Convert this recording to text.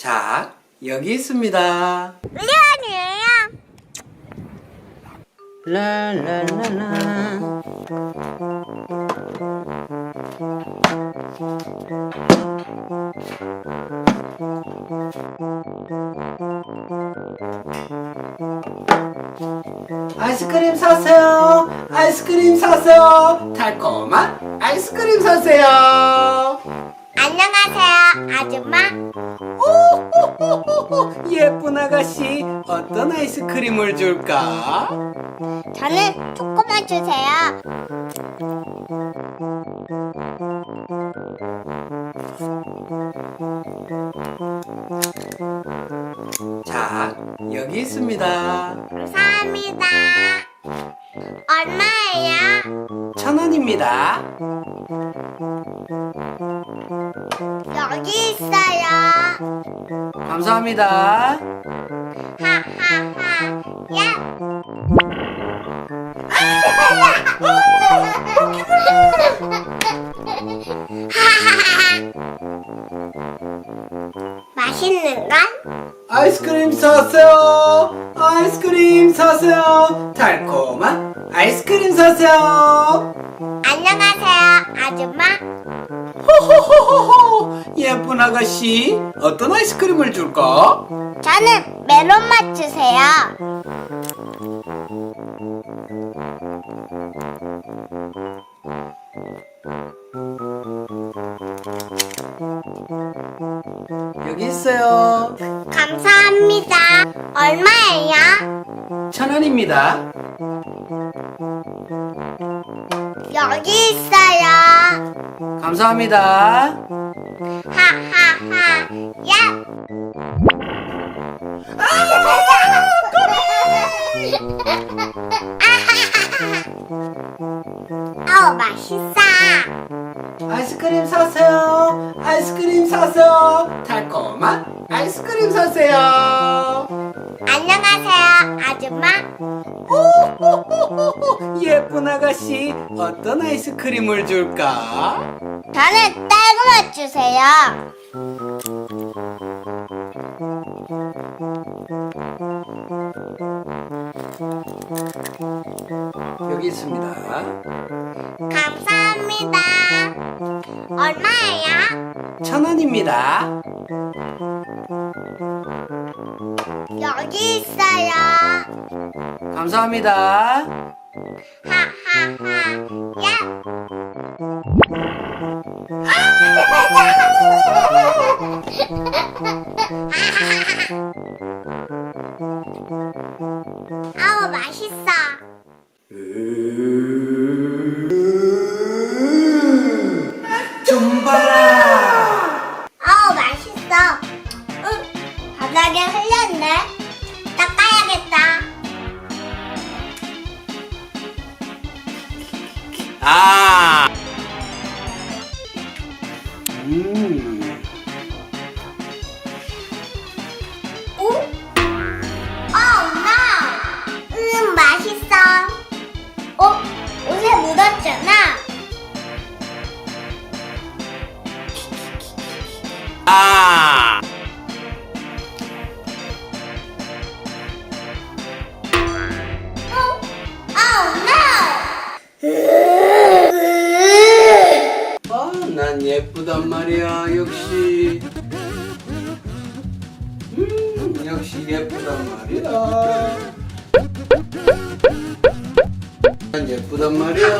자, 여기 있습니다. 아니에요. 라라라라. 아이스크림 사세요. 아이스크림 사세요. 달콤한 아이스크림 사세요. 안녕하세요, 아줌마. 오호호호호, 예쁜 아가씨, 어떤 아이스크림을 줄까? 저는 초코만 주세요. 자, 여기 있습니다. 감사합니다. 얼마예요? 천 원입니다. 여기 있어요. 감사합니다. 하하하. 야. 맛있는 건? 아이스크림 사세요. 아이스크림 사세요. 달콤한 아이스크림 사세요. 안녕하세요, 아줌마. 호호호호호, 예쁜 아가씨, 어떤 아이스크림을 줄까? 저는 메론 맛 주세요. 여기 있어요. 감사합니다. 얼마예요? 천 원입니다. 여기 있어요. 감사합니다. 하하하. 야. 아우 맛있어. 아이스크림 사세요. 아이스크림 사세요. 달콤한 아이스크림 사세요. 안녕하세요, 아줌마. 호호호호호, 예쁜 아가씨, 어떤 아이스크림을 줄까? 저는 딸기 맛 주세요. 여기 있습니다. 감사합니다. 얼마예요? 천 원입니다. 있어요. 감사합니다. 하하하. 야. 아우 맛있어. 좀봐 아. 음. 오? 어, no. 음, 맛있어. 어? 옷에 묻었잖아. 아. 예쁘단 말이야. 역시. 음, 역시 예쁘단 말이야. 난 예쁘단 말이야.